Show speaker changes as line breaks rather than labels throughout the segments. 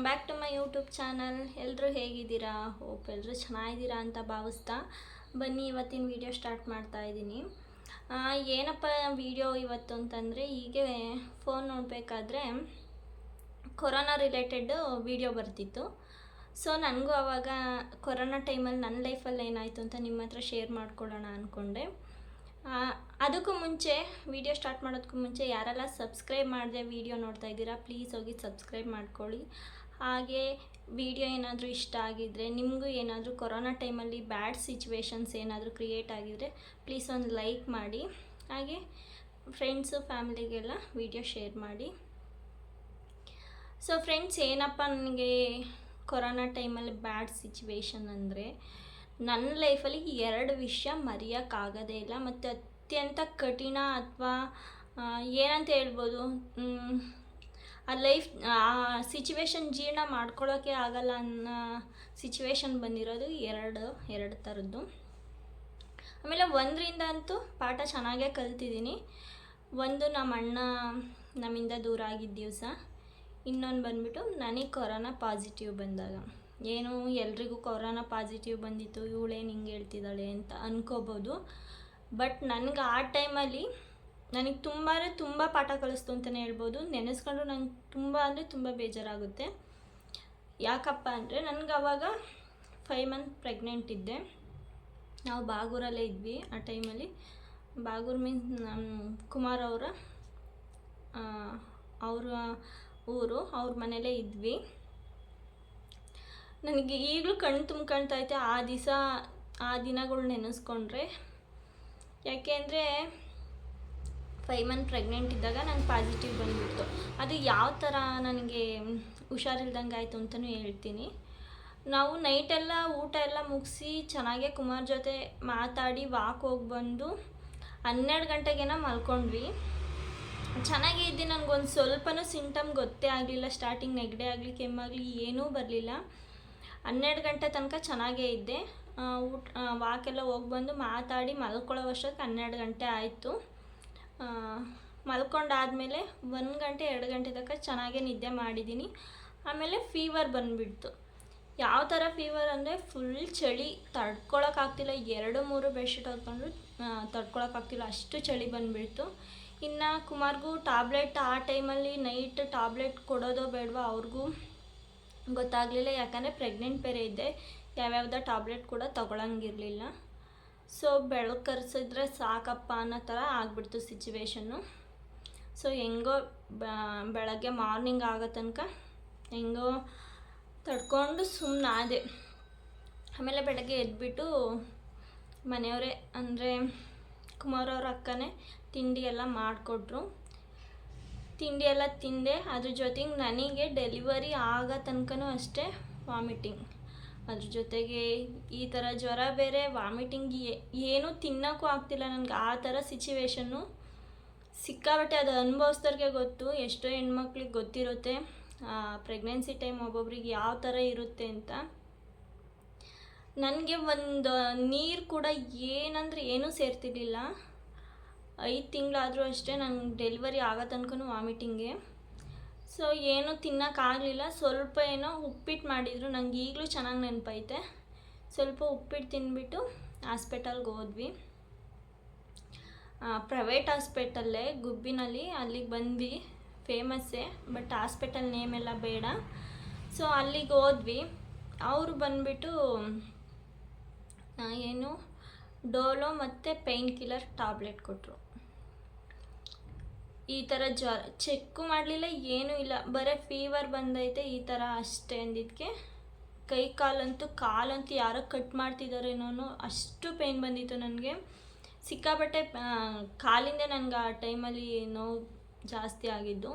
Welcome back to my YouTube channel ಎಲ್ಲರೂ ಹೇಗಿದ್ದೀರಾ? Hope ಎಲ್ಲರೂ ಚೆನ್ನಾಗಿದ್ದೀರಾ ಅಂತ ಭಾವಿಸ್ತಾ ಬನ್ನಿ, ಇವತ್ತಿನ ವಿಡಿಯೋ ಸ್ಟಾರ್ಟ್ ಮಾಡ್ತಾ ಇದ್ದೀನಿ. ಏನಪ್ಪ ವೀಡಿಯೋ ಇವತ್ತು ಅಂತಂದರೆ, ಹೀಗೆ ಫೋನ್ ನೋಡಬೇಕಾದ್ರೆ ಕೊರೋನಾ ರಿಲೇಟೆಡ್ ವೀಡಿಯೋ ಬರ್ತಿತ್ತು. ಸೊ ನನಗೂ ಆವಾಗ ಕೊರೋನಾ ಟೈಮಲ್ಲಿ ನನ್ನ ಲೈಫಲ್ಲಿ ಏನಾಯಿತು ಅಂತ ನಿಮ್ಮ ಹತ್ರ ಶೇರ್ ಮಾಡ್ಕೊಳ್ಳೋಣ ಅಂದ್ಕೊಂಡೆ ಅದಕ್ಕೂ ಮುಂಚೆ ವಿಡಿಯೋ ಸ್ಟಾರ್ಟ್ ಮಾಡೋದಕ್ಕೂ ಮುಂಚೆ ಯಾರೆಲ್ಲ ಸಬ್ಸ್ಕ್ರೈಬ್ ಮಾಡಿದೆ ವಿಡಿಯೋ ನೋಡ್ತಾ ಇದ್ದೀರಾ ಪ್ಲೀಸ್ ಹೋಗಿ ಸಬ್ಸ್ಕ್ರೈಬ್ ಮಾಡ್ಕೊಳ್ಳಿ. ಹಾಗೆ ವಿಡಿಯೋ ಏನಾದರೂ ಇಷ್ಟ ಆಗಿದ್ದರೆ ನಿಮಗೂ ಏನಾದರೂ ಕೊರೋನಾ ಟೈಮಲ್ಲಿ ಬ್ಯಾಡ್ ಸಿಚುವೇಶನ್ಸ್ ಏನಾದರೂ ಕ್ರಿಯೇಟ್ ಆಗಿದರೆ ಪ್ಲೀಸ್ ಒಂದು ಲೈಕ್ ಮಾಡಿ. ಹಾಗೆ ಫ್ರೆಂಡ್ಸು ಫ್ಯಾಮಿಲಿಗೆಲ್ಲ ವಿಡಿಯೋ ಶೇರ್ ಮಾಡಿ. ಸೊ ಫ್ರೆಂಡ್ಸ್ ಏನಪ್ಪ ನನಗೆ ಕೊರೋನಾ ಟೈಮಲ್ಲಿ ಬ್ಯಾಡ್ ಸಿಚುವೇಶನ್ ಅಂದರೆ ನನ್ನ ಲೈಫಲ್ಲಿ ಎರಡು ವಿಷಯ ಮರೆಯೋಕ್ಕಾಗೋದೇ ಇಲ್ಲ. ಮತ್ತು ಅತ್ಯಂತ ಕಠಿಣ ಅಥವಾ ಏನಂತ ಹೇಳ್ಬೋದು ಆ ಲೈಫ್ ಆ ಸಿಚುವೇಶನ್ ಜೀರ್ಣ ಮಾಡ್ಕೊಳ್ಳೋಕ್ಕೆ ಆಗಲ್ಲ ಅನ್ನೋ ಸಿಚುವೇಶನ್ ಬಂದಿರೋದು ಎರಡು ಎರಡು ಥರದ್ದು. ಆಮೇಲೆ ಒಂದರಿಂದ ಅಂತೂ ಪಾಠ ಚೆನ್ನಾಗೇ ಕಲ್ತಿದ್ದೀನಿ. ಒಂದು ನಮ್ಮ ಅಣ್ಣ ನಮ್ಮಿಂದ ದೂರ ಆಗಿದ್ದ ದಿವಸ ಇನ್ನೊಂದು ಬಂದ್ಬಿಟ್ಟು ನನಗೆ ಕೊರೋನಾ ಪಾಸಿಟಿವ್ ಬಂದಾಗ. ಏನು ಎಲ್ರಿಗೂ ಕೊರೋನಾ ಪಾಸಿಟಿವ್ ಬಂದಿತ್ತು ಇವಳೇನು ಹಿಂಗೆ ಹೇಳ್ತಿದ್ದಾಳೆ ಅಂತ ಅನ್ಕೋಬೋದು. ಬಟ್ ನನಗೆ ಆ ಟೈಮಲ್ಲಿ ನನಗೆ ತುಂಬಾ ತುಂಬ ಪಾಠ ಕಲಿಸ್ತು ಅಂತಲೇ ಹೇಳ್ಬೋದು. ನೆನೆಸ್ಕೊಂಡು ನಂಗೆ ತುಂಬ ಅಂದರೆ ತುಂಬ ಬೇಜಾರಾಗುತ್ತೆ. ಯಾಕಪ್ಪ ಅಂದರೆ ನನಗೆ ಅವಾಗ ಫೈವ್ ಮಂತ್ ಪ್ರೆಗ್ನೆಂಟ್ ಇದ್ದೆ. ನಾವು ಬಾಗೂರಲ್ಲೇ ಇದ್ವಿ ಆ ಟೈಮಲ್ಲಿ ಬಾಗೂರು ಮೀನ್ಸ್ ನಮ್ಮ ಕುಮಾರ್ ಅವರ ಅವರ ಊರು, ಅವ್ರ ಮನೇಲೇ ಇದ್ವಿ. ನನಗೆ ಈಗಲೂ ಕಣ್ಣು ತುಂಬ್ಕೊಳ್ತೈತೆ ಆ ದಿವಸ ಆ ದಿನಗಳು ನೆನೆಸ್ಕೊಂಡ್ರೆ. ಯಾಕೆ ಅಂದರೆ ಫೈವ್ ಮಂತ್ ಪ್ರೆಗ್ನೆಂಟ್ ಇದ್ದಾಗ ನಂಗೆ ಪಾಸಿಟಿವ್ ಬಂದ್ಬಿಡ್ತು. ಅದು ಯಾವ ಥರ ನನಗೆ ಹುಷಾರಿಲ್ದಂಗೆ ಆಯಿತು ಅಂತಲೂ ಹೇಳ್ತೀನಿ. ನಾವು ನೈಟೆಲ್ಲ ಊಟ ಎಲ್ಲ ಮುಗಿಸಿ ಚೆನ್ನಾಗೆ ಕುಮಾರ್ ಜೊತೆ ಮಾತಾಡಿ ವಾಕ್ ಹೋಗಿ ಬಂದು ಹನ್ನೆರಡು ಗಂಟೆಗೇನ ಮಲ್ಕೊಂಡ್ವಿ. ಚೆನ್ನಾಗೇ ಇದ್ದೆ, ನನಗೊಂದು ಸ್ವಲ್ಪನೂ ಸಿಂಟಮ್ ಗೊತ್ತೇ ಆಗಲಿಲ್ಲ. ಸ್ಟಾರ್ಟಿಂಗ್ ನೆಗಡೆ ಆಗಲಿ, ಕೆಮ್ಮಾಗಲಿ, ಏನೂ ಬರಲಿಲ್ಲ. ಹನ್ನೆರಡು ಗಂಟೆ ತನಕ ಚೆನ್ನಾಗೇ ಇದ್ದೆ. ಊಟ ವಾಕೆಲ್ಲ ಹೋಗಿ ಬಂದು ಮಾತಾಡಿ ಮಲ್ಕೊಳ್ಳೋ ವರ್ಷಕ್ಕೆ ಹನ್ನೆರಡು ಗಂಟೆ ಆಯಿತು. ಮಲ್ಕೊಂಡಾದಮೇಲೆ ಒಂದು ಗಂಟೆ, ಎರಡು ಗಂಟೆ ತನಕ ಚೆನ್ನಾಗೇ ನಿದ್ದೆ ಮಾಡಿದ್ದೀನಿ. ಆಮೇಲೆ ಫೀವರ್ ಬಂದುಬಿಡ್ತು. ಯಾವ ಥರ ಫೀವರ್ ಅಂದರೆ ಫುಲ್ ಚಳಿ ತಡ್ಕೊಳಕ್ಕಾಗ್ತಿಲ್ಲ ಎರಡು, ಮೂರು ಬೆಡ್ಶೀಟ್ ಹೊತ್ಕೊಂಡು ತಡ್ಕೊಳಕ್ಕಾಗ್ತಿಲ್ಲ ಅಷ್ಟು ಚಳಿ ಬಂದುಬಿಡ್ತು. ಇನ್ನು ಕುಮಾರ್ಗೂ ಟ್ಯಾಬ್ಲೆಟ್ ಆ ಟೈಮಲ್ಲಿ ನೈಟ್ ಟ್ಯಾಬ್ಲೆಟ್ ಕೊಡೋದೋ ಬೇಡವೋ ಅವ್ರಿಗೂ ಗೊತ್ತಾಗಲಿಲ್ಲ. ಯಾಕಂದರೆ ಪ್ರೆಗ್ನೆಂಟ್ ಬೇರೆ ಇದ್ದೆ. ಯಾವ್ಯಾವ್ದೋ ಟ್ಯಾಬ್ಲೆಟ್ ಕೂಡ ತಗೊಳಂಗಿರಲಿಲ್ಲ. ಸೊ ಬೆಳಕು ಕರೆಸಿದ್ರೆ ಸಾಕಪ್ಪ ಅನ್ನೋ ಥರ ಆಗ್ಬಿಡ್ತು ಸಿಚುವೇಶನ್ನು ಸೊ ಹೆಂಗೋ ಬೆಳಗ್ಗೆ ಮಾರ್ನಿಂಗ್ ಆಗೋ ತನಕ ಹೆಂಗೋ ತಡ್ಕೊಂಡು ಸುಮ್ಮನೆ ಆದೆ. ಆಮೇಲೆ ಬೆಳಗ್ಗೆ ಎದ್ಬಿಟ್ಟು ಮನೆಯವರೇ, ಅಂದರೆ ಕುಮಾರ್ ಅವ್ರ ಅಕ್ಕನೇ ತಿಂಡಿ ಎಲ್ಲ ಮಾಡಿಕೊಟ್ರು. ತಿಂಡಿ ಎಲ್ಲ ತಿಂದೆ. ಅದ್ರ ಜೊತೆಗೆ ನನಗೆ ಡೆಲಿವರಿ ಆಗೋ ತನಕನೂ ಅಷ್ಟೇ ವಾಮಿಟಿಂಗ್ ಅದ್ರ ಜೊತೆಗೆ ಈ ಥರ ಜ್ವರ ಬೇರೆ ವಾಮಿಟಿಂಗ್ ಏನೂ ತಿನ್ನೋಕ್ಕೂ ಆಗ್ತಿಲ್ಲ ನನಗೆ. ಆ ಥರ ಸಿಚುವೇಶನ್ನು ಸಿಕ್ಕಾಬಟ್ಟೆ ಅದು ಅನುಭವಿಸ್ದವ್ರಿಗೆ ಗೊತ್ತು. ಎಷ್ಟೋ ಹೆಣ್ಮಕ್ಳಿಗೆ ಗೊತ್ತಿರುತ್ತೆ. ಪ್ರೆಗ್ನೆನ್ಸಿ ಟೈಮ್ ಒಬ್ಬೊಬ್ರಿಗೆ ಯಾವ ಥರ ಇರುತ್ತೆ ಅಂತ. ನನಗೆ ಒಂದು ನೀರು ಕೂಡ ಏನಂದ್ರೆ ಏನೂ ಸೇರ್ತಿರ್ಲಿಲ್ಲ. ಐದು ತಿಂಗಳಾದರೂ ಅಷ್ಟೇ ನಂಗೆ ಡೆಲಿವರಿ ಆಗೋ ತನಕ ವಾಮಿಟಿಂಗೆ ಸೊ ಏನೂ ತಿನ್ನೋಕ್ಕಾಗಲಿಲ್ಲ ಸ್ವಲ್ಪ ಏನೋ ಉಪ್ಪಿಟ್ಟು ಮಾಡಿದರು. ನಂಗೆ ಈಗಲೂ ಚೆನ್ನಾಗಿ ನೆನಪೈತೆ. ಸ್ವಲ್ಪ ಉಪ್ಪಿಟ್ಟು ತಿಂದ್ಬಿಟ್ಟು ಹಾಸ್ಪಿಟಲ್ಗೆ ಹೋದ್ವಿ. ಪ್ರೈವೇಟ್ ಹಾಸ್ಪಿಟಲ್ಲೇ ಗುಬ್ಬಿನಲ್ಲಿ ಅಲ್ಲಿಗೆ ಬಂದ್ವಿ. ಫೇಮಸ್ಸೇ, ಬಟ್ ಹಾಸ್ಪಿಟಲ್ ನೇಮ್ ಎಲ್ಲ ಬೇಡ. ಸೊ ಅಲ್ಲಿಗೆ ಹೋದ್ವಿ. ಅವರು ಬಂದ್ಬಿಟ್ಟು ಏನು, ಡೋಲೋ ಮತ್ತು ಪೇಯ್ನ್ ಕಿಲ್ಲರ್ ಟ್ಯಾಬ್ಲೆಟ್ ಕೊಟ್ಟರು ಈ ಥರ ಜ್ವರ ಚೆಕ್ಕು ಮಾಡಲಿಲ್ಲ, ಏನೂ ಇಲ್ಲ. ಬರೀ ಫೀವರ್ ಬಂದೈತೆ ಈ ಥರ ಅಷ್ಟೇ ಅಂದಿದ್ದಕ್ಕೆ ಕೈ ಕಾಲಂತೂ ಕಾಲಂತೂ ಯಾರೋ ಕಟ್ ಮಾಡ್ತಿದ್ದಾರೇನೋ ಅಷ್ಟು ಪೇಯ್ನ್ ಬಂದಿತ್ತು ನನಗೆ. ಸಿಕ್ಕಾಪಟ್ಟೆ ಕಾಲಿಂದ ನನಗೆ ಆ ಟೈಮಲ್ಲಿ ನೋವು ಜಾಸ್ತಿ ಆಗಿದ್ದು.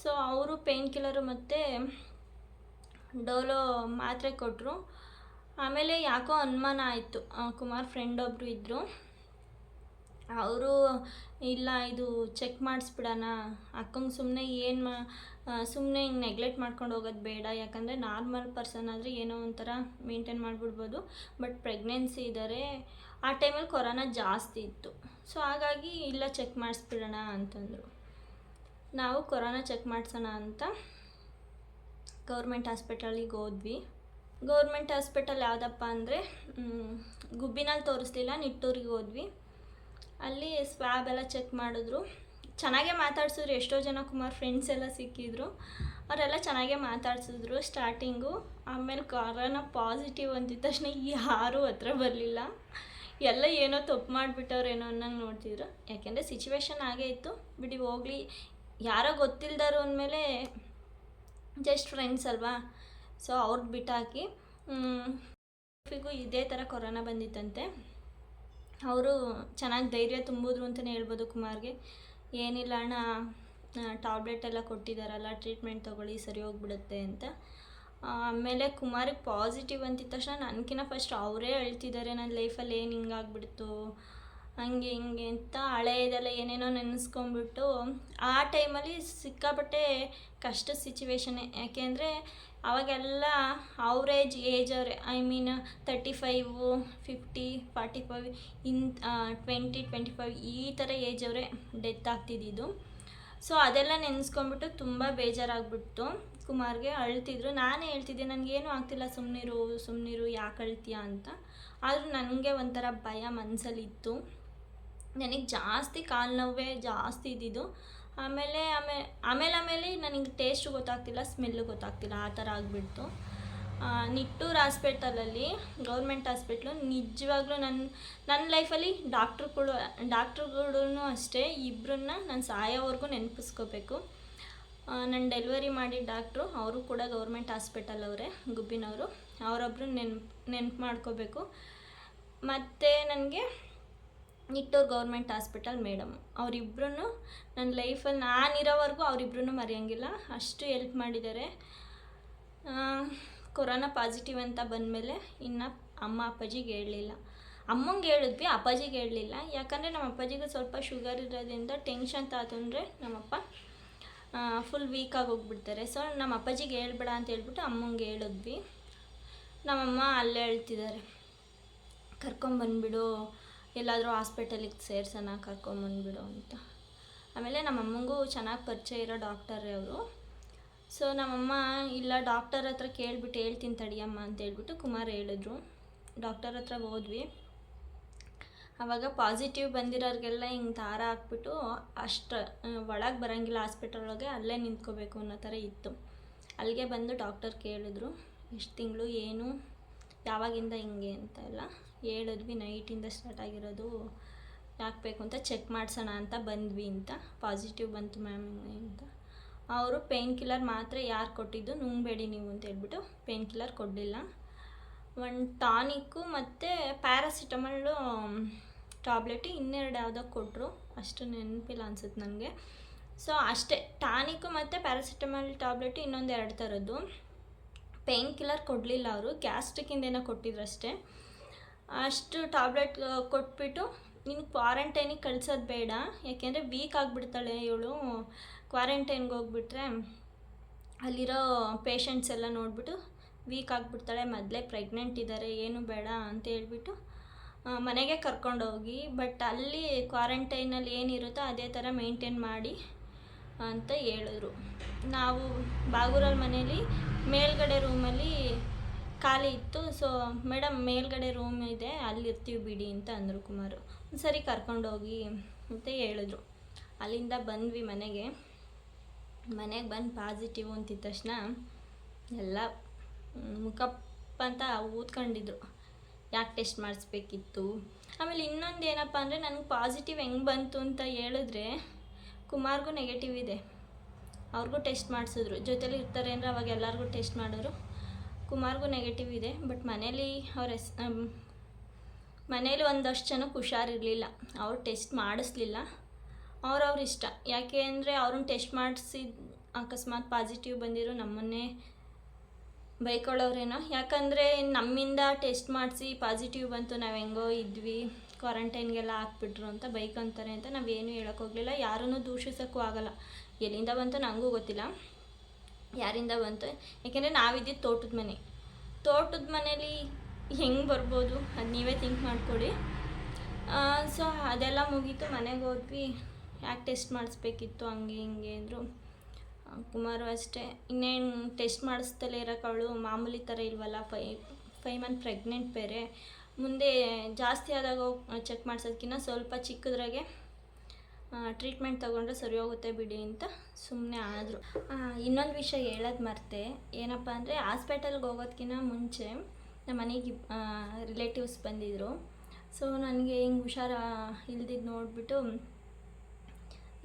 ಸೊ ಅವರು ಪೇಯ್ನ್ ಕಿಲ್ಲರು ಮತ್ತು ಡೋಲೋ ಮಾತ್ರೆ ಕೊಟ್ಟರು ಆಮೇಲೆ ಯಾಕೋ ಅನುಮಾನ ಆಯಿತು. ಕುಮಾರ್ ಫ್ರೆಂಡ್ ಒಬ್ಬರು ಇದ್ದರು ಅವರು ಇಲ್ಲ, ಇದು ಚೆಕ್ ಮಾಡಿಸ್ಬಿಡೋಣ. ಅಕ್ಕಂಗೆ ಸುಮ್ಮನೆ ಏನು ಮಾ ಸುಮ್ಮನೆ ಹಿಂಗೆ ನೆಗ್ಲೆಕ್ಟ್ ಮಾಡ್ಕೊಂಡು ಹೋಗೋದು ಬೇಡ. ಯಾಕಂದರೆ ನಾರ್ಮಲ್ ಪರ್ಸನ್ ಆದರೆ ಏನೋ ಒಂಥರ ಮೇಂಟೈನ್ ಮಾಡಿಬಿಡ್ಬೋದು. ಬಟ್ ಪ್ರೆಗ್ನೆನ್ಸಿ ಇದ್ದಾರೆ ಆ ಟೈಮಲ್ಲಿ ಕೊರೋನಾ ಜಾಸ್ತಿ ಇತ್ತು. ಸೊ ಹಾಗಾಗಿ ಇಲ್ಲ ಚೆಕ್ ಮಾಡಿಸ್ಬಿಡೋಣ ಅಂತಂದರು. ನಾವು ಕೊರೋನಾ ಚೆಕ್ ಮಾಡಿಸೋಣ ಅಂತ ಗೌರ್ಮೆಂಟ್ ಹಾಸ್ಪಿಟಲಿಗೆ ಹೋದ್ವಿ. ಗೌರ್ಮೆಂಟ್ ಹಾಸ್ಪಿಟಲ್ ಯಾವುದಪ್ಪ ಅಂದರೆ ಗುಬ್ಬಿನಲ್ಲಿ ತೋರಿಸ್ಲಿಲ್ಲ, ನಿಟ್ಟೂರಿಗೆ ಹೋದ್ವಿ. ಅಲ್ಲಿ ಸ್ವಾಬ್ ಎಲ್ಲ ಚೆಕ್ ಮಾಡಿದ್ರು. ಚೆನ್ನಾಗೇ ಮಾತಾಡ್ಸಿದ್ರು. ಎಷ್ಟೋ ಜನ ಕುಮಾರ್ ಫ್ರೆಂಡ್ಸ್ ಎಲ್ಲ ಸಿಕ್ಕಿದ್ರು. ಅವರೆಲ್ಲ ಚೆನ್ನಾಗೇ ಮಾತಾಡ್ಸಿದ್ರು ಸ್ಟಾರ್ಟಿಂಗು ಆಮೇಲೆ ಕೊರೋನಾ ಪಾಸಿಟಿವ್ ಅಂದಿದ ತಕ್ಷಣ ಯಾರೂ ಹತ್ರ ಬರಲಿಲ್ಲ. ಎಲ್ಲ ಏನೋ ತಪ್ಪು ಮಾಡಿಬಿಟ್ಟವ್ರೇನೋ ಅನ್ನಂಗೆ ನೋಡ್ತಿದ್ರು. ಯಾಕೆಂದರೆ ಸಿಚುವೇಶನ್ ಆಗೇ ಇತ್ತು. ಬಿಡಿ ಹೋಗಲಿ. ಯಾರೋ ಗೊತ್ತಿಲ್ದಾರು ಅಂದಮೇಲೆ ಜಸ್ಟ್ ಫ್ರೆಂಡ್ಸ್ ಅಲ್ವಾ? ಸೊ ಅವ್ರಿಗೆ ಬಿಟ್ಟಾಕಿ. ಇದೇ ಥರ ಕೊರೋನಾ ಬಂದಿತ್ತಂತೆ. ಅವರು ಚೆನ್ನಾಗಿ ಧೈರ್ಯ ತುಂಬಿದ್ರು ಅಂತಲೇ ಹೇಳ್ಬೋದು ಕುಮಾರ್ಗೆ. ಏನಿಲ್ಲ ಅಣ್ಣ ಟ್ಯಾಬ್ಲೆಟ್ ಎಲ್ಲ ಕೊಟ್ಟಿದ್ದಾರಲ್ಲ ಟ್ರೀಟ್ಮೆಂಟ್ ತೊಗೊಳ್ಳಿ, ಸರಿ ಹೋಗ್ಬಿಡುತ್ತೆ ಅಂತ. ಆಮೇಲೆ ಕುಮಾರಿಗೆ ಪಾಸಿಟಿವ್ ಅಂತಿದ್ದ ತಕ್ಷಣ ನನಗಿನ್ನ ಫಸ್ಟ್ ಅವರೇ ಅಳ್ತಿದ್ದಾರೆ ನನ್ನ ಲೈಫಲ್ಲಿ ಏನು ಹಿಂಗಾಗ್ಬಿಡ್ತು ಹಂಗೆ ಹಿಂಗೆ ಅಂತ. ಹಳೆಯದೆಲ್ಲ ಏನೇನೋ ನೆನೆಸ್ಕೊಂಬಿಟ್ಟು ಆ ಟೈಮಲ್ಲಿ ಸಿಕ್ಕಾಪಟ್ಟೆ ಕಷ್ಟ ಸಿಚುವೇಶನ್ ಯಾಕೆಂದರೆ ಅವಾಗೆಲ್ಲ ಅವ್ರೇಜ್ ಏಜ್ ಅವ್ರೆ I mean thirty five fifty forty five in twenty twenty five ಈ ಥರ ಏಜ್ ಅವರೇ ಡೆತ್ ಆಗ್ತಿದ್ದಿದ್ದು ಸೊ ಅದೆಲ್ಲ ನೆನೆಸ್ಕೊಂಬಿಟ್ಟು ತುಂಬ ಬೇಜಾರಾಗ್ಬಿಡ್ತು. ಕುಮಾರ್ಗೆ ಅಳ್ತಿದ್ರು. ನಾನೇ ಹೇಳ್ತಿದ್ದೆ, ನನಗೇನು ಆಗ್ತಿಲ್ಲ ಸುಮ್ಮನಿರು ಸುಮ್ಮನಿರು ಯಾಕೆ ಅಳ್ತೀಯ ಅಂತ. ಆದರೂ ನನಗೆ ಒಂಥರ ಭಯ ಮನಸ್ಸಲ್ಲಿತ್ತು ನನಗೆ ಜಾಸ್ತಿ ಕಾಲು ನೋವೇ ಜಾಸ್ತಿ ಇದ್ದಿದ್ದು. ಆಮೇಲೆ ಆಮೇಲೆ ಆಮೇಲೆ ಆಮೇಲೆ ನನಗೆ ಟೇಸ್ಟು ಗೊತ್ತಾಗ್ತಿಲ್ಲ ಸ್ಮೆಲ್ಲು ಗೊತ್ತಾಗ್ತಿಲ್ಲ, ಆ ಥರ ಆಗಿಬಿಡ್ತು. ನಿಟ್ಟೂರು ಹಾಸ್ಪಿಟಲಲ್ಲಿ ಗೌರ್ಮೆಂಟ್ ಹಾಸ್ಪಿಟ್ಲು ನಿಜವಾಗ್ಲೂ ನನ್ನ ನನ್ನ ಲೈಫಲ್ಲಿ ಡಾಕ್ಟ್ರುಗಳು ಡಾಕ್ಟ್ರುಗಳೂ ಅಷ್ಟೇ ಇಬ್ಬರನ್ನ ನಾನು ಸಾಯೋವರೆಗೂ ನೆನಪಿಸ್ಕೋಬೇಕು. ನಾನು ಡೆಲಿವರಿ ಮಾಡಿದ ಡಾಕ್ಟ್ರು ಅವರು ಕೂಡ ಗೌರ್ಮೆಂಟ್ ಹಾಸ್ಪಿಟಲ್ ಅವರೇ, ಗುಬ್ಬಿನವರು. ಅವರೊಬ್ಬರು ನೆನ್ಪು ನೆನ್ಪು ಮಾಡ್ಕೋಬೇಕು. ಮತ್ತು ನನಗೆ ನಿಟ್ಟೂರು ಗೌರ್ಮೆಂಟ್ ಹಾಸ್ಪಿಟಲ್ ಮೇಡಮ್ ಅವರಿಬ್ರು ನನ್ನ ಲೈಫಲ್ಲಿ ನಾನಿರೋವರೆಗೂ ಅವರಿಬ್ರು ಮರೆಯೋಂಗಿಲ್ಲ. ಅಷ್ಟು ಎಲ್ಪ್ ಮಾಡಿದ್ದಾರೆ. ಕೊರೋನಾ ಪಾಸಿಟಿವ್ ಅಂತ ಬಂದಮೇಲೆ ಇನ್ನು ಅಮ್ಮ ಅಪ್ಪಾಜಿಗೆ ಹೇಳಲಿಲ್ಲ. ಅಮ್ಮಂಗೆ ಹೇಳಿದ್ವಿ, ಅಪ್ಪಾಜಿಗೆ ಹೇಳಲಿಲ್ಲ. ಯಾಕಂದರೆ ನಮ್ಮ ಅಪ್ಪಾಜಿಗೆ ಸ್ವಲ್ಪ ಶುಗರ್ ಇರೋದ್ರಿಂದ ಟೆನ್ಷನ್ ತಾತಂದರೆ ನಮ್ಮಪ್ಪ ಫುಲ್ ವೀಕಾಗಿ ಹೋಗ್ಬಿಡ್ತಾರೆ. ಸೊ ನಮ್ಮ ಅಪ್ಪಾಜಿಗೆ ಹೇಳ್ಬೇಡ ಅಂತ ಹೇಳ್ಬಿಟ್ಟು ಅಮ್ಮಂಗೆ ಹೇಳಿದ್ವಿ. ನಮ್ಮಮ್ಮ ಅಲ್ಲೇ ಹೇಳ್ತಿದ್ದಾರೆ ಕರ್ಕೊಂಬಂದ್ಬಿಡು ಎಲ್ಲಾದರೂ ಹಾಸ್ಪಿಟಲಿಗೆ ಸೇರ್ಸೋಣ ಕರ್ಕೊಂಬಂದ್ಬಿಡು ಅಂತ. ಆಮೇಲೆ ನಮ್ಮಮ್ಮಂಗೂ ಚೆನ್ನಾಗಿ ಪರಿಚಯ ಇರೋ ಡಾಕ್ಟರೇ ಅವರು. ಸೊ ನಮ್ಮಮ್ಮ, ಇಲ್ಲ, ಡಾಕ್ಟರ್ ಹತ್ರ ಕೇಳಿಬಿಟ್ಟು ಹೇಳ್ತೀನಿ ತಡಿಯಮ್ಮ ಅಂತ ಹೇಳ್ಬಿಟ್ಟು ಕುಮಾರ್ ಹೇಳಿದ್ರು. ಡಾಕ್ಟರ್ ಹತ್ರ ಹೋದ್ವಿ. ಆವಾಗ ಪಾಸಿಟಿವ್ ಬಂದಿರೋರಿಗೆಲ್ಲ ಹಿಂಗೆ ದಾರ ಹಾಕ್ಬಿಟ್ಟು ಅಷ್ಟು, ಒಳಗೆ ಬರೋಂಗಿಲ್ಲ ಹಾಸ್ಪಿಟಲ್ ಒಳಗೆ, ಅಲ್ಲೇ ನಿಂತ್ಕೋಬೇಕು ಅನ್ನೋ ಥರ ಇತ್ತು. ಅಲ್ಲಿಗೆ ಬಂದು ಡಾಕ್ಟರ್ ಕೇಳಿದ್ರು. ಎಷ್ಟು ತಿಂಗಳು ಏನು ಯಾವಾಗಿಂದ ಹಿಂಗೆ ಅಂತ ಎಲ್ಲ ಹೇಳಿದ್ವಿ. ನೈಟಿಂದ ಸ್ಟಾರ್ಟ್ ಆಗಿರೋದು ಯಾಕೆ ಬೇಕು ಅಂತ ಚೆಕ್ ಮಾಡಿಸೋಣ ಅಂತ ಬಂದ್ವಿ ಅಂತ. ಪಾಸಿಟಿವ್ ಬಂತು ಮ್ಯಾಮ್ ಅಂತ. ಅವರು ಪೇನ್ ಕಿಲ್ಲರ್ ಮಾತ್ರ ಯಾರು ಕೊಟ್ಟಿದ್ದು ನುಂಗಬೇಡಿ ನೀವು ಅಂತ ಹೇಳ್ಬಿಟ್ಟು ಪೇಯ್ನ್ ಕಿಲ್ಲರ್ ಕೊಡಲಿಲ್ಲ. ಒಂದು ಟಾನಿಕ್ಕು ಮತ್ತು ಪ್ಯಾರಾಸಿಟಮಲ್ಲು ಟ್ಯಾಬ್ಲೆಟ್ ಇನ್ನೆರಡು ಯಾವುದೋ ಕೊಟ್ಟರು ಅಷ್ಟು ನೆನಪಿಲ್ಲ ಅನ್ಸುತ್ತೆ ನನಗೆ. ಸೊ ಅಷ್ಟೇ. ಟಾನಿಕ್ಕು ಮತ್ತು ಪ್ಯಾರಾಸಿಟಮಲ್ ಟ್ಯಾಬ್ಲೆಟ್ ಇನ್ನೊಂದು ಎರಡು ಥರದ್ದು ಪೇಯ್ನ್ ಕಿಲ್ಲರ್ ಕೊಡಲಿಲ್ಲ ಅವರು. ಕೊಟ್ಟಿದ್ರು ಅಷ್ಟೇ ಅಷ್ಟು ಟ್ಯಾಬ್ಲೆಟ್ ಕೊಟ್ಬಿಟ್ಟು ನೀನು ಕ್ವಾರಂಟೈನಿಗೆ ಕಳ್ಸೋದು ಬೇಡ. ಯಾಕೆಂದರೆ ವೀಕ್ ಆಗಿಬಿಡ್ತಾಳೆ ಇವಳು. ಕ್ವಾರಂಟೈನ್ಗೆ ಹೋಗ್ಬಿಟ್ರೆ ಅಲ್ಲಿರೋ ಪೇಷಂಟ್ಸ್ ಎಲ್ಲ ನೋಡಿಬಿಟ್ಟು ವೀಕ್ ಆಗಿಬಿಡ್ತಾಳೆ. ಮೊದಲೇ ಪ್ರೆಗ್ನೆಂಟ್ ಇದ್ದಾರೆ ಏನು ಬೇಡ ಅಂತ ಹೇಳ್ಬಿಟ್ಟು ಮನೆಗೆ ಕರ್ಕೊಂಡೋಗಿ ಬಟ್ ಅಲ್ಲಿ ಕ್ವಾರಂಟೈನಲ್ಲಿ ಏನಿರುತ್ತೋ ಅದೇ ಥರ ಮೇಂಟೈನ್ ಮಾಡಿ ಅಂತ ಹೇಳಿದ್ರು. ನಾವು ಬಾಗೂರಲ್ಲಿ ಮನೇಲಿ ಮೇಲ್ಗಡೆ ರೂಮಲ್ಲಿ ಖಾಲಿ ಇತ್ತು. ಸೊ ಮೇಡಮ್ ಮೇಲ್ಗಡೆ ರೂಮ್ ಇದೆ, ಅಲ್ಲಿ ಇರ್ತೀವಿ ಬಿಡಿ ಅಂತ ಅಂದರು ಕುಮಾರು. ಸರಿ, ಕರ್ಕೊಂಡೋಗಿ ಅಂತ ಹೇಳಿದ್ರು. ಅಲ್ಲಿಂದ ಬಂದ್ವಿ ಮನೆಗೆ. ಮನೆಗೆ ಬಂದು ಪಾಸಿಟಿವ್ ಅಂತಿದ್ದ ತಕ್ಷಣ ಎಲ್ಲ ಮುಖಪ್ಪ ಅಂತ ಊದ್ಕೊಂಡಿದ್ರು. ಯಾಕೆ ಟೆಸ್ಟ್ ಮಾಡಿಸ್ಬೇಕಿತ್ತು? ಆಮೇಲೆ ಇನ್ನೊಂದು ಏನಪ್ಪ ಅಂದರೆ, ನನಗೆ ಪಾಸಿಟಿವ್ ಹೆಂಗೆ ಬಂತು ಅಂತ ಹೇಳಿದ್ರೆ ಕುಮಾರ್ಗೂ ನೆಗೆಟಿವ್ ಇದೆ. ಅವ್ರಿಗೂ ಟೆಸ್ಟ್ ಮಾಡಿಸಿದ್ರು. ಜೊತೇಲಿ ಇರ್ತಾರೆ ಅಂದರೆ ಅವಾಗ ಎಲ್ಲರಿಗೂ ಟೆಸ್ಟ್ ಮಾಡೋರು. ಕುಮಾರ್ಗೂ ನೆಗೆಟಿವ್ ಇದೆ ಬಟ್ ಮನೇಲಿ ಅವ್ರ ಎಸ್ ಮನೇಲಿ ಒಂದಷ್ಟು ಜನಕ್ಕೆ ಹುಷಾರಿರಲಿಲ್ಲ. ಅವ್ರು ಟೆಸ್ಟ್ ಮಾಡಿಸ್ಲಿಲ್ಲ. ಅವ್ರವ್ರ ಇಷ್ಟ. ಯಾಕೆ ಅಂದರೆ ಅವ್ರನ್ನ ಟೆಸ್ಟ್ ಮಾಡಿಸಿದ ಅಕಸ್ಮಾತ್ ಪಾಸಿಟಿವ್ ಬಂದಿರೋ ನಮ್ಮನ್ನೇ ಬೈಕೊಳ್ಳೋರೇನೋ. ಯಾಕಂದರೆ ನಮ್ಮಿಂದ ಟೆಸ್ಟ್ ಮಾಡಿಸಿ ಪಾಸಿಟಿವ್ ಬಂತು. ನಾವು ಹೆಂಗೋ ಇದ್ವಿ. ಕ್ವಾರಂಟೈನ್ಗೆಲ್ಲ ಹಾಕ್ಬಿಟ್ರು ಅಂತ ಬೈಕ್ ಅಂತಾರೆ ಅಂತ ನಾವೇನು ಹೇಳೋಕ್ಕೋಗಲಿಲ್ಲ ಯಾರನ್ನು ದೂಷಿಸೋಕ್ಕೂ ಆಗಲ್ಲ. ಎಲ್ಲಿಂದ ಬಂತು ನನಗೂ ಗೊತ್ತಿಲ್ಲ. ಯಾರಿಂದ ಬಂತು, ಯಾಕೆಂದರೆ ನಾವಿದ್ದಿದ್ದು ತೋಟದ ಮನೆ. ತೋಟದ ಮನೇಲಿ ಹೆಂಗೆ ಬರ್ಬೋದು ಅದು ನೀವೇ ಥಿಂಕ್ ಮಾಡಿಕೊಡಿ. ಸೊ ಅದೆಲ್ಲ ಮುಗೀತು. ಮನೆಗೆ ಹೋದ್ವಿ. ಯಾಕೆ ಟೆಸ್ಟ್ ಮಾಡಿಸ್ಬೇಕಿತ್ತು? ಹಂಗೆ ಹಿಂಗೆ ಅಂದರು. ಕುಮಾರು ಅಷ್ಟೇ. ಇನ್ನೇನು ಟೆಸ್ಟ್ ಮಾಡಿಸ್ತಲೇ ಇರೋಕ್ಕೆ ಅವಳು. ಮಾಮೂಲಿ ಥರ ಇಲ್ವಲ್ಲ? ಫೈ ಫೈ ಮಂತ್ ಪ್ರೆಗ್ನೆಂಟ್ ಬೇರೆ. ಮುಂದೆ ಜಾಸ್ತಿ ಆದಾಗ ಚೆಕ್ ಮಾಡ್ಸೋದಕ್ಕಿಂತ ಸ್ವಲ್ಪ ಚಿಕ್ಕದ್ರಾಗೆ ಟ್ರೀಟ್ಮೆಂಟ್ ತೊಗೊಂಡ್ರೆ ಸರಿ ಹೋಗುತ್ತೆ ಬಿಡಿ ಅಂತ ಸುಮ್ಮನೆ ಆದರು. ಇನ್ನೊಂದು ವಿಷಯ ಹೇಳೋದು ಮರ್ತೆ, ಏನಪ್ಪ ಅಂದರೆ ಹಾಸ್ಪಿಟಲ್ಗೆ ಹೋಗೋದಕ್ಕಿಂತ ಮುಂಚೆ ನಮ್ಮ ಮನೆಗೆ ರಿಲೇಟಿವ್ಸ್ ಬಂದಿದ್ದರು ಸೊ ನನಗೆ ಹಿಂಗೆ ಹುಷಾರ ಇಲ್ದಿದ್ದು ನೋಡಿಬಿಟ್ಟು,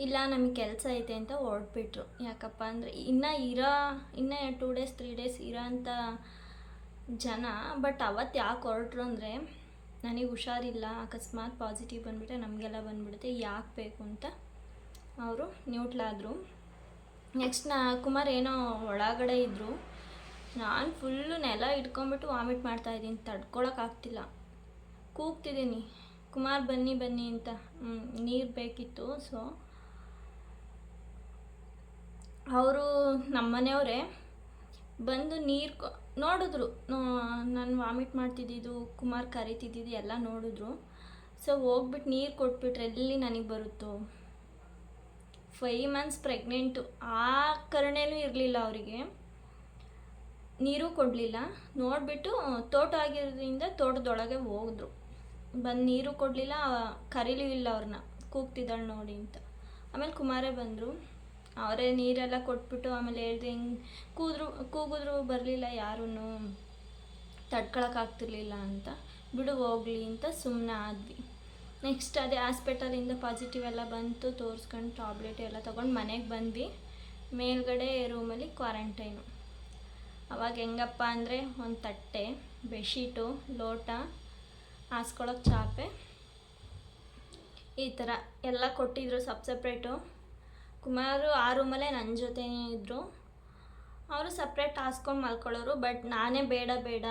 ಇಲ್ಲ ನಮಗೆ ಕೆಲಸ ಐತೆ ಅಂತ ಹೊರಟ್ಬಿಟ್ರು. ಯಾಕಪ್ಪ ಅಂದರೆ ಇನ್ನೂ ಇರೋ, ಇನ್ನೂ ಟೂ ಡೇಸ್ ತ್ರೀ ಡೇಸ್ ಇರೋ ಅಂಥ ಜನ ಬಟ್ ಅವತ್ತು ಯಾಕೆ ಹೊರಟ್ರು ಅಂದರೆ, ನನಗೆ ಹುಷಾರಿಲ್ಲ, ಅಕಸ್ಮಾತ್ ಪಾಸಿಟಿವ್ ಬಂದುಬಿಟ್ರೆ ನಮಗೆಲ್ಲ ಬಂದುಬಿಡುತ್ತೆ, ಯಾಕೆ ಬೇಕು ಅಂತ ಅವರು ನ್ಯೂಟ್ಲಾದರು ನೆಕ್ಸ್ಟ್ ನಾ, ಕುಮಾರ್ ಏನೋ ಒಳಗಡೆ ಇದ್ದರು ನಾನು ಫುಲ್ಲು ನೆಲ ಇಟ್ಕೊಂಬಿಟ್ಟು ವಾಮಿಟ್ ಮಾಡ್ತಾಯಿದ್ದೀನಿ ತಡ್ಕೊಳಕ್ಕಾಗ್ತಿಲ್ಲ ಕೂಗ್ತಿದ್ದೀನಿ, ಕುಮಾರ್ ಬನ್ನಿ ಬನ್ನಿ ಅಂತ. ನೀರು ಬೇಕಿತ್ತು ಸೊ ಅವರು ನಮ್ಮನೆಯವರೇ ಬಂದು ನೀರು ನೋಡಿದ್ರು. ನಾನು ವಾಮಿಟ್ ಮಾಡ್ತಿದ್ದಿದ್ದು, ಕುಮಾರ್ ಕರಿತಿದ್ದಿದ್ದು ಎಲ್ಲ ನೋಡಿದ್ರು. ಸೊ ಹೋಗ್ಬಿಟ್ಟು ನೀರು ಕೊಟ್ಬಿಟ್ರೆ ಎಲ್ಲಿ ನನಗೆ ಬರುತ್ತೋ? ಫೈವ್ ಮಂತ್ಸ್ ಪ್ರೆಗ್ನೆಂಟು ಆ ಕರುಣೆನೂ ಇರಲಿಲ್ಲ ಅವರಿಗೆ. ನೀರು ಕೊಡಲಿಲ್ಲ. ನೋಡಿಬಿಟ್ಟು ತೋಟ ಆಗಿರೋದ್ರಿಂದ ತೋಟದೊಳಗೆ ಹೋದ್ರು. ಬಂದು ನೀರು ಕೊಡಲಿಲ್ಲ ಕರೀಲೂ ಇಲ್ಲ ಅವ್ರನ್ನ ಕೂಗ್ತಿದ್ದಾಳೆ ನೋಡಿ ಅಂತ. ಆಮೇಲೆ ಕುಮಾರೇ ಬಂದರು. ಅವರೇ ನೀರೆಲ್ಲ ಕೊಟ್ಬಿಟ್ಟು ಆಮೇಲೆ ಹೇಳ್ದೆ, ಹಿಂಗೆ ಕೂದ್ರು, ಕೂಗಿದ್ರು ಬರಲಿಲ್ಲ ಯಾರೂ ತಡ್ಕೊಳಕ್ಕಾಗ್ತಿರ್ಲಿಲ್ಲ ಅಂತ. ಬಿಡು ಹೋಗ್ಲಿ ಅಂತ ಸುಮ್ಮನೆ ಆದ್ವಿ. ನೆಕ್ಸ್ಟ್ ಅದೇ ಹಾಸ್ಪಿಟಲಿಂದ ಪಾಸಿಟಿವ್ ಎಲ್ಲ ಬಂತು, ತೋರಿಸ್ಕೊಂಡು ಟ್ಯಾಬ್ಲೆಟ್ ಎಲ್ಲ ತೊಗೊಂಡು ಮನೆಗೆ ಬಂದ್ವಿ. ಮೇಲ್ಗಡೆ ರೂಮಲ್ಲಿ ಕ್ವಾರಂಟೈನು ಅವಾಗ ಹೆಂಗಪ್ಪ ಅಂದರೆ ಒಂದು ತಟ್ಟೆ ಬೆಡ್ಶೀಟು ಲೋಟ ಹಾಸ್ಕೊಳಕ್ಕೆ ಚಾಪೆ, ಈ ಥರ ಎಲ್ಲ ಕೊಟ್ಟಿದ್ರು ಸಪ್ ಸಪ್ರೇಟು ಕುಮಾರು ಆ ರೂಮಲ್ಲೇ ನನ್ನ ಜೊತೆನೇ ಇದ್ದರು ಅವರು ಸಪ್ರೇಟ್ ಹಾಸ್ಕೊಂಡು ಮಲ್ಕೊಳ್ಳೋರು ಬಟ್ ನಾನೇ ಬೇಡ ಬೇಡ,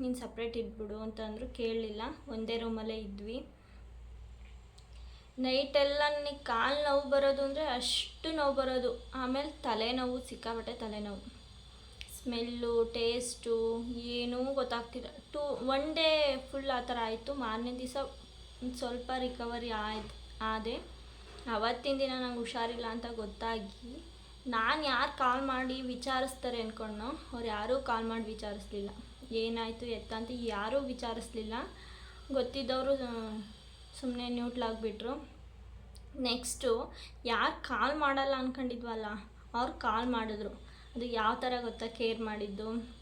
ನೀನು ಸಪ್ರೇಟ್ ಇದ್ಬಿಡು ಅಂತಂದರು ಕೇಳಲಿಲ್ಲ. ಒಂದೇ ರೂಮಲ್ಲೇ ಇದ್ವಿ. ನೈಟೆಲ್ಲ ನನಗೆ ಕಾಲು ನೋವು ಬರೋದು ಅಂದರೆ ಅಷ್ಟು ನೋವು ಬರೋದು. ಆಮೇಲೆ ತಲೆನೋವು ಸಿಕ್ಕಾಬಟ್ಟೆ ತಲೆನೋವು. ಸ್ಮೆಲ್ಲು ಟೇಸ್ಟು ಏನೂ ಗೊತ್ತಾಗ್ತಿಲ್ಲ. ಟು ಒನ್ ಡೇ ಫುಲ್ ಆ ಥರ ಆಯಿತು. ಮಾರನೇ ದಿವಸ ಸ್ವಲ್ಪ ರಿಕವರಿ ಆಯ್ತು, ಆದೆ. ಅವತ್ತಿನ ದಿನ ನಂಗೆ ಹುಷಾರಿಲ್ಲ ಅಂತ ಗೊತ್ತಾಗಿ ನಾನು ಯಾರು ಕಾಲ್ ಮಾಡಿ ವಿಚಾರಿಸ್ತಾರೆ ಅಂದ್ಕೊಂಡು ಅವ್ರು ಯಾರೂ ಕಾಲ್ ಮಾಡಿ ವಿಚಾರಿಸ್ಲಿಲ್ಲ. ಏನಾಯಿತು ಎತ್ತ ಅಂತ ಯಾರೂ ವಿಚಾರಿಸ್ಲಿಲ್ಲ. ಗೊತ್ತಿದ್ದವರು ಸುಮ್ಮನೆ ನ್ಯೂಟ್ಲಾಗ್ಬಿಟ್ರು ನೆಕ್ಸ್ಟು ಯಾರು ಕಾಲ್ ಮಾಡಲ್ಲ ಅಂದ್ಕೊಂಡಿದ್ವಲ್ಲ ಅವ್ರು ಕಾಲ್ ಮಾಡಿದ್ರು. ಅದು ಯಾವ ಥರ ಗೊತ್ತಾ ಕೇರ್ ಮಾಡಿದ್ದು.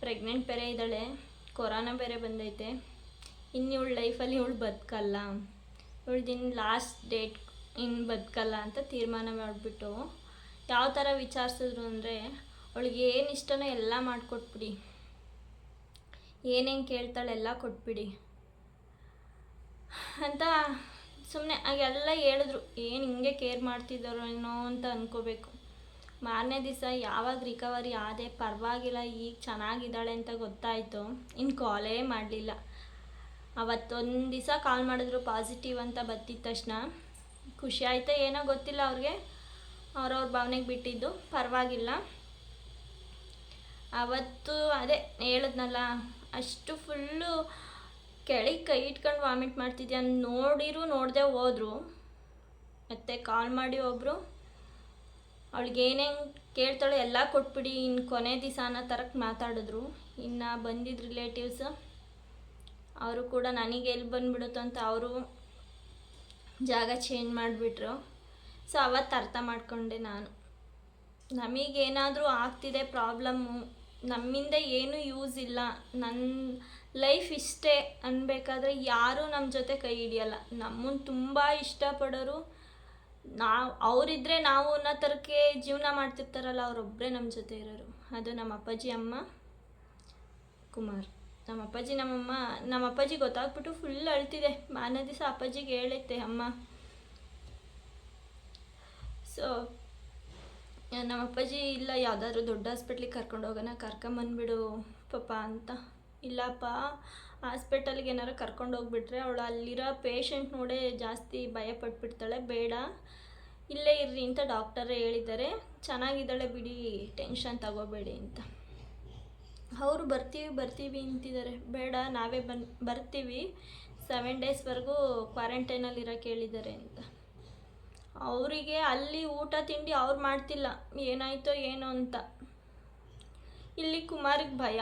ಪ್ರೆಗ್ನೆಂಟ್ ಬೇರೆ ಇದ್ದಾಳೆ, ಕೊರೋನಾ ಬೇರೆ ಬಂದೈತೆ. ಇನ್ನು ಇವಳು ಲೈಫಲ್ಲಿ ಇವಳು ಬದುಕಲ್ಲ. ಇವಳ್ದಿನ ಲಾಸ್ಟ್ ಡೇಟ್ ಇನ್ನು ಬದುಕಲ್ಲ ಅಂತ ತೀರ್ಮಾನ ಮಾಡಿಬಿಟ್ಟು ಯಾವ ಥರ ವಿಚಾರಿಸಿದ್ರು ಅಂದರೆ ಅವಳಿಗೆ ಏನು ಇಷ್ಟನೋ ಎಲ್ಲ ಮಾಡಿಕೊಟ್ಬಿಡಿ. ಏನೇನು ಕೇಳ್ತಾಳೆ ಎಲ್ಲ ಕೊಟ್ಬಿಡಿ. ಅಂತ ಸುಮ್ಮನೆ ಆಗೆಲ್ಲ ಹೇಳಿದ್ರು. ಏನು ಹಿಂಗೆ ಕೇರ್ ಮಾಡ್ತಿದ್ದಾರೋ ಏನೋ ಅಂತ ಅಂದ್ಕೋಬೇಕು ಮಾರನೇ ದಿವಸ ಯಾವಾಗ ರಿಕವರಿ ಆದೆ ಪರವಾಗಿಲ್ಲ, ಈಗ ಚೆನ್ನಾಗಿದ್ದಾಳೆ ಅಂತ ಗೊತ್ತಾಯಿತು. ಇನ್ನು ಕಾಲೇ ಮಾಡಲಿಲ್ಲ. ಅವತ್ತೊಂದು ದಿವಸ ಕಾಲ್ ಮಾಡಿದ್ರು ಪಾಸಿಟಿವ್ ಅಂತ ಬತ್ತಿದ ತಕ್ಷಣ ಖುಷಿ ಆಯ್ತಾ ಏನೋ ಗೊತ್ತಿಲ್ಲ ಅವ್ರಿಗೆ. ಅವ್ರವ್ರ ಭಾವನೆಗೆ ಬಿಟ್ಟಿದ್ದು. ಪರವಾಗಿಲ್ಲ. ಅವತ್ತು ಅದೇ ಹೇಳಿದ್ನಲ್ಲ, ಅಷ್ಟು ಫುಲ್ಲು ಕೆಳಗೆ ಕೈ ಇಟ್ಕೊಂಡು ವಾಮಿಟ್ ಮಾಡ್ತಿದ್ದೆ ಅಂತ ನೋಡಿರು ನೋಡಿದೆ ಹೋದ್ರು. ಮತ್ತೆ ಕಾಲ್ ಮಾಡಿ ಒಬ್ಬರು ಅವಳಿಗೆ ಏನೇನು ಕೇಳ್ತಾಳೋ ಎಲ್ಲ ಕೊಟ್ಬಿಡಿ ಇನ್ನು ಕೊನೆ ದಿವಸ ಅನ್ನೋ ಥರಕ್ಕೆ ಮಾತಾಡಿದ್ರು. ಇನ್ನು ಬಂದಿದ್ದ ರಿಲೇಟಿವ್ಸ್ ಅವರು ಕೂಡ ನನಗೆ ಎಲ್ಲಿ ಬಂದುಬಿಡುತ್ತೋ ಅಂತ ಅವರು ಜಾಗ ಚೇಂಜ್ ಮಾಡಿಬಿಟ್ರು. ಸೊ ಅವತ್ತು ಅರ್ಥ ಮಾಡಿಕೊಂಡೆ ನಾನು. ನಮಗೇನಾದರೂ ಆಗ್ತಿದೆ ಪ್ರಾಬ್ಲಮ್ಮು ನಮ್ಮಿಂದ ಏನೂ ಯೂಸ್ ಇಲ್ಲ. ನನ್ನ ಲೈಫ್ ಇಷ್ಟೇ ಅನ್ಬೇಕಾದ್ರೆ ಯಾರೂ ನಮ್ಮ ಜೊತೆ ಕೈ ಹಿಡಿಯಲ್ಲ. ನಮ್ಮನ್ನು ತುಂಬ ಇಷ್ಟಪಡೋರು ನಾವು ಅವರಿದ್ದರೆ ನಾವು ಅನ್ನೋ ಥರಕ್ಕೆ ಜೀವನ ಮಾಡ್ತಿರ್ತಾರಲ್ಲ ಅವರೊಬ್ಬರೇ ನಮ್ಮ ಜೊತೆ ಇರೋರು. ಅದು ನಮ್ಮ ಅಪ್ಪಾಜಿ, ಅಮ್ಮ, ಕುಮಾರ್. ನಮ್ಮ ಅಪ್ಪಾಜಿ ನಮ್ಮಮ್ಮ, ನಮ್ಮ ಅಪ್ಪಾಜಿ ಗೊತ್ತಾಗ್ಬಿಟ್ಟು ಫುಲ್ ಅಳ್ತಿದೆ. ಮಾನ ದಿವಸ ಅಪ್ಪಾಜಿಗೆ ಹೇಳೈತೆ ಅಮ್ಮ. ಸೊ ನಮ್ಮ ಅಪ್ಪಾಜಿ, ಇಲ್ಲ, ಯಾವುದಾದ್ರು ದೊಡ್ಡ ಹಾಸ್ಪಿಟ್ಲಿಗೆ ಕರ್ಕೊಂಡು ಹೋಗೋಣ ಕರ್ಕೊಂಬಂದ್ಬಿಡು ಪಾಪ ಅಂತ. ಇಲ್ಲಪ್ಪ ಹಾಸ್ಪಿಟಲ್ಗೆ ಏನಾರು ಕರ್ಕೊಂಡು ಹೋಗ್ಬಿಟ್ರೆ ಅವಳು ಅಲ್ಲಿರೋ ಪೇಷಂಟ್ ನೋಡೇ ಜಾಸ್ತಿ ಭಯ ಪಟ್ಬಿಡ್ತಾಳೆ ಬೇಡ. ಇಲ್ಲೇ ಇರ್ರಿ, ಅಂತ ಡಾಕ್ಟರೇ ಹೇಳಿದ್ದಾರೆ. ಚೆನ್ನಾಗಿದ್ದಾಳೆ ಬಿಡಿ ಟೆನ್ಷನ್ ತಗೋಬೇಡಿ, ಅಂತ. ಅವರು ಬರ್ತೀವಿ ಬರ್ತೀವಿ ಅಂತಿದ್ದಾರೆ ಬೇಡ, ನಾವೇ ಬನ್, ಬರ್ತೀವಿ. ಸೆವೆನ್ ಡೇಸ್ವರೆಗೂ ಕ್ವಾರಂಟೈನಲ್ಲಿ ಇರೋಕ್ಕೆ ಹೇಳಿದ್ದಾರೆ ಅಂತ. ಅವರಿಗೆ ಅಲ್ಲಿ ಊಟ ತಿಂಡಿ ಅವ್ರು ಮಾಡ್ತಿಲ್ಲ. ಏನಾಯ್ತೋ ಏನೋ ಅಂತ. ಇಲ್ಲಿ ಕುಮಾರಿಗೆ ಭಯ.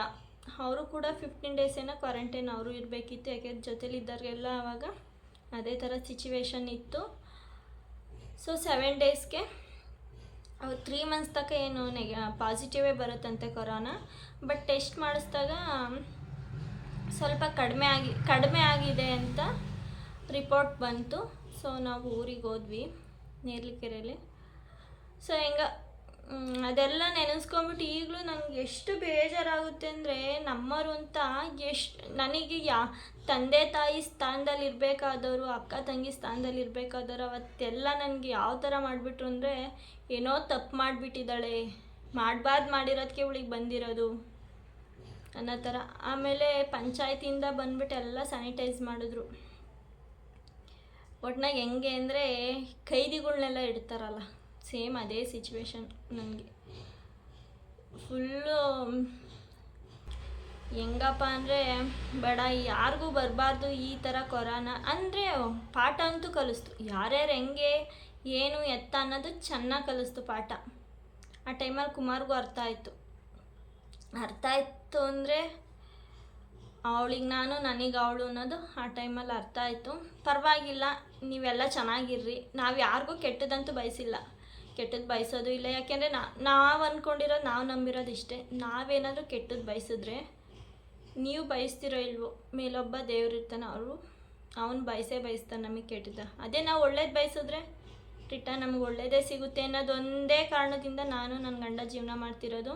ಅವರು ಕೂಡ ಫಿಫ್ಟೀನ್ ಡೇಸ್ ಏನೋ ಕ್ವಾರಂಟೈನ್ ಅವರು ಇರಬೇಕಿತ್ತು. ಯಾಕೆಂದ್ರೆ ಜೊತೆಲಿದ್ದವ್ರಿಗೆಲ್ಲ ಆವಾಗ ಅದೇ ಥರ ಸಿಚುವೇಶನ್ ಇತ್ತು. ಸೊ ಸೆವೆನ್ ಡೇಸ್ಗೆ ತ್ರೀ ಮಂತ್ಸ್ ತನಕ ಏನು ನೆಗ ಪಾಸಿಟಿವೇ ಬರುತ್ತಂತೆ ಕೊರೋನಾ. ಬಟ್ ಟೆಸ್ಟ್ ಮಾಡಿಸ್ದಾಗ ಸ್ವಲ್ಪ ಕಡಿಮೆ ಆಗಿ, ಕಡಿಮೆ ಆಗಿದೆ ಅಂತ ರಿಪೋರ್ಟ್ ಬಂತು. ಸೊ ನಾವು ಊರಿಗೆ ಹೋದ್ವಿ ನೇರ್ಲಿಕೆರೆಯಲ್ಲಿ ಸೊ ಹೆಂಗ ಅದೆಲ್ಲ ನೆನೆಸ್ಕೊಂಬಿಟ್ಟು ಈಗಲೂ ನನಗೆ ಎಷ್ಟು ಬೇಜಾರಾಗುತ್ತೆ ಅಂದರೆ ನಮ್ಮರು ಅಂತ ಎಷ್ಟು ನನಗೆ ಯಾ ತಂದೆ ತಾಯಿ ಸ್ಥಾನದಲ್ಲಿ ಇರಬೇಕಾದವರು, ಅಕ್ಕ ತಂಗಿ ಸ್ಥಾನದಲ್ಲಿ ಇರಬೇಕಾದವರು ಅವತ್ತೆಲ್ಲ ನನಗೆ ಯಾವ ಥರ ಮಾಡಿಬಿಟ್ರು ಅಂದರೆ ಏನೋ ತಪ್ಪು ಮಾಡಿಬಿಟ್ಟಿದ್ದಾಳೆ, ಮಾಡಬಾರ್ದು ಮಾಡಿರೋದಕ್ಕೆ ಇವಳಿಗೆ ಬಂದಿರೋದು ಅನ್ನೋ ಥರ. ಆಮೇಲೆ ಪಂಚಾಯತಿಯಿಂದ ಬಂದ್ಬಿಟ್ಟು ಎಲ್ಲ ಸ್ಯಾನಿಟೈಸ್ ಮಾಡಿದ್ರು. ಒಟ್ನಾಗ ಹೆಂಗೆ ಅಂದರೆ ಕೈದಿಗಳನ್ನೆಲ್ಲ ಇಡ್ತಾರಲ್ಲ. ಸೇಮ್ ಅದೇ ಸಿಚುವೇಶನ್ ನನಗೆ ಫುಲ್ಲು ಹೆಂಗಪ್ಪ ಅಂದರೆ ಬೇಡ, ಯಾರಿಗೂ ಬರಬಾರ್ದು ಈ ಥರ ಕೊರೋನ. ಅಂದರೆ ಪಾಠ ಅಂತೂ ಕಲಿಸ್ತು. ಯಾರ್ಯಾರು ಹೆಂಗೆ, ಏನು ಎತ್ತ ಅನ್ನೋದು ಚೆನ್ನಾಗಿ ಕಲಿಸ್ತು ಪಾಠ. ಆ ಟೈಮಲ್ಲಿ ಕುಮಾರ್ಗೂ ಅರ್ಥ ಆಯಿತು. ಅರ್ಥ ಆಯಿತು ಅಂದರೆ ಅವಳಿಗೆ ನಾನು, ನನಗೆ ಅವಳು ಅನ್ನೋದು ಆ ಟೈಮಲ್ಲಿ ಅರ್ಥ ಆಯಿತು. ಪರವಾಗಿಲ್ಲ, ನೀವೆಲ್ಲ ಚೆನ್ನಾಗಿರ್ರಿ. ನಾವು ಯಾರಿಗೂ ಕೆಟ್ಟದಂತೂ ಬಯಸಿಲ್ಲ. ಕೆಟ್ಟದ್ದು ಬಯಸೋದು ಇಲ್ಲ. ಯಾಕೆಂದರೆ ನಾವು ಅಂದ್ಕೊಂಡಿರೋದು ನಾವು ನಂಬಿರೋದು ಇಷ್ಟೇ. ನಾವೇನಾದರೂ ಕೆಟ್ಟದ್ದು ಬಯಸಿದ್ರೆ ನೀವು ಬಯಸ್ತಿರೋ ಇಲ್ವೋ, ಮೇಲೊಬ್ಬ ದೇವರಿರ್ತಾನೆ ಅವರು ಅವನು ಬಯಸೇ ಬಯಸ್ತಾನೆ ನಮಗೆ ಕೆಟ್ಟದ ಅದೇ ನಾವು ಒಳ್ಳೇದು ಬಯಸಿದ್ರೆ ರಿಟರ್ನ್ ನಮ್ಗೆ ಒಳ್ಳೇದೇ ಸಿಗುತ್ತೆ ಅನ್ನೋದೊಂದೇ ಕಾರಣದಿಂದ ನಾನು ನನ್ನ ಗಂಡ ಜೀವನ ಮಾಡ್ತಿರೋದು.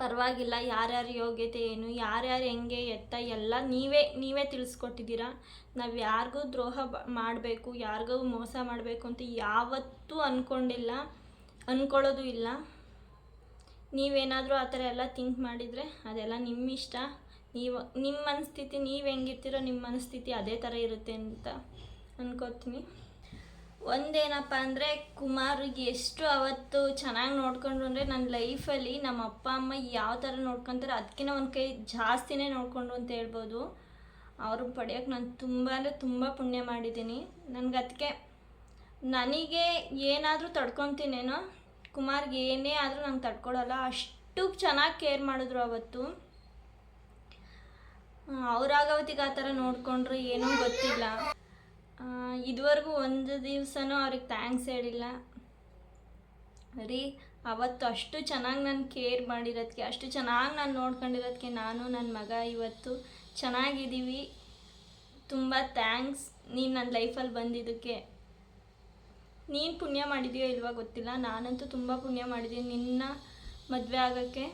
ಪರವಾಗಿಲ್ಲ, ಯಾರ್ಯಾರ ಯೋಗ್ಯತೆ ಏನು, ಯಾರ್ಯಾರು ಹೆಂಗೆ ಎತ್ತ, ಎಲ್ಲ ನೀವೇ ನೀವೇ ತಿಳಿಸ್ಕೊಟ್ಟಿದ್ದೀರಾ? ನಾವು ಯಾರಿಗೂ ದ್ರೋಹ ಮಾಡಬೇಕು, ಯಾರಿಗೂ ಮೋಸ ಮಾಡಬೇಕು ಅಂತ ಯಾವತ್ತೂ ಅಂದ್ಕೊಂಡಿಲ್ಲ ಅಂದ್ಕೊಳ್ಳೋದು ಇಲ್ಲ. ನೀವೇನಾದರೂ ಆ ಥರ ಎಲ್ಲ ಥಿಂಕ್ ಮಾಡಿದರೆ ಅದೆಲ್ಲ ನಿಮ್ಮ ಇಷ್ಟ ನೀವು ನಿಮ್ಮ ಮನಸ್ಥಿತಿ, ನೀವು ಹೆಂಗಿರ್ತೀರೋ ನಿಮ್ಮ ಮನಸ್ಥಿತಿ ಅದೇ ಥರ ಇರುತ್ತೆ ಅಂತ ಅನ್ಕೋತೀನಿ. ಒಂದೇನಪ್ಪ ಅಂದರೆ ಕುಮಾರಿಗೆ ಎಷ್ಟು ಅವತ್ತು ಚೆನ್ನಾಗಿ ನೋಡ್ಕೊಂಡ್ರು ಅಂದರೆ ನನ್ನ ಲೈಫಲ್ಲಿ ನಮ್ಮ ಅಪ್ಪ, ಅಮ್ಮ ಯಾವ ಥರ ನೋಡ್ಕೊತಾರೆ ಅದಕ್ಕಿಂತ ಒಂದು ಕೈ ಜಾಸ್ತಿನೇ ನೋಡಿಕೊಂಡ್ರು ಅಂತ ಹೇಳ್ಬೋದು. ಅವರು ಪಡೆಯೋಕ್ಕೆ ನಾನು ತುಂಬ ಅಂದರೆ ತುಂಬ ಪುಣ್ಯ ಮಾಡಿದ್ದೀನಿ. ನನಗೆ ಅದಕ್ಕೆ ನನಗೆ ಏನಾದರೂ ತಡ್ಕೊತೀನೇನೋ, ಕುಮಾರ್ಗೆ ಏನೇ ಆದರೂ ನಂಗೆ ತಡ್ಕೊಳಲ್ಲ. ಅಷ್ಟು ಚೆನ್ನಾಗಿ ಕೇರ್ ಮಾಡಿದ್ರು ಅವತ್ತು. ಅವ್ರಾಗವತ್ತಿಗೆ ಆ ಥರ ನೋಡಿಕೊಂಡ್ರೆ ಏನೂ ಗೊತ್ತಿಲ್ಲ. ಇದುವರೆಗೂ ಒಂದು ದಿವಸನೂ ಅವ್ರಿಗೆ ಥ್ಯಾಂಕ್ಸ್ ಹೇಳಿಲ್ಲ. ರೀ, ಅವತ್ತು ಅಷ್ಟು ಚೆನ್ನಾಗಿ ನಾನು ಕೇರ್ ಮಾಡಿರೋದಕ್ಕೆ ಅಷ್ಟು ಚೆನ್ನಾಗಿ ನಾನು ನೋಡ್ಕೊಂಡಿರೋದಕ್ಕೆ ನಾನು ನನ್ನ ಮಗ ಇವತ್ತು ಚೆನ್ನಾಗಿದ್ದೀವಿ. ತುಂಬ ಥ್ಯಾಂಕ್ಸ್ ನೀನು ನನ್ನ ಲೈಫಲ್ಲಿ ಬಂದಿದ್ದಕ್ಕೆ. ನೀನು ಪುಣ್ಯ ಮಾಡಿದೆಯೋ ಇಲ್ವಾ ಗೊತ್ತಿಲ್ಲ, ನಾನಂತೂ ತುಂಬ ಪುಣ್ಯ ಮಾಡಿದ್ದೀನಿ ನಿನ್ನ ಮದುವೆ ಆಗೋಕ್ಕೆ.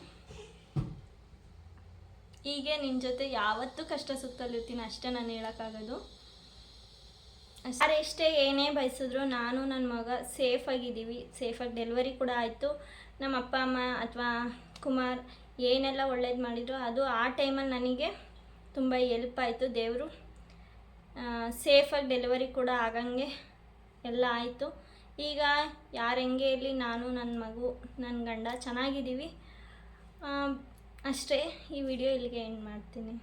ಹೀಗೆ ನಿನ್ನ ಜೊತೆ ಯಾವತ್ತೂ ಕಷ್ಟ ಸುತ್ತಲಿರ್ತೀನಿ ಅಷ್ಟೇ ನಾನು ಹೇಳೋಕ್ಕಾಗೋದು. ಎಷ್ಟೇ ಏನೇ ಬಯಸಿದ್ರು ನಾನು ನನ್ನ ಮಗ ಸೇಫಾಗಿದ್ದೀವಿ ಸೇಫಾಗಿ ಡೆಲಿವರಿ ಕೂಡ ಆಯಿತು. ನಮ್ಮ ಅಪ್ಪ, ಅಮ್ಮ ಅಥವಾ ಕುಮಾರ್ ಏನೆಲ್ಲ ಒಳ್ಳೇದು ಮಾಡಿದ್ರು ಅದು ಆ ಟೈಮಲ್ಲಿ ನನಗೆ ತುಂಬ ಎಲ್ಪ್ ಆಯಿತು ದೇವರು. ಸೇಫಾಗಿ ಡೆಲಿವರಿ ಕೂಡ ಆಗಂಗೆ ಎಲ್ಲ ಆಯಿತು. ಈಗ ಯಾರು ಹೆಂಗೆ ಇರಲಿ, ನಾನು ನನ್ನ ಮಗು ನನ್ನ ಗಂಡ ಚೆನ್ನಾಗಿದ್ದೀವಿ. ಅಷ್ಟೇ ಈ ವಿಡಿಯೋ ಇಲ್ಲಿಗೆ ಎಂಡ್ ಮಾಡ್ತೀನಿ.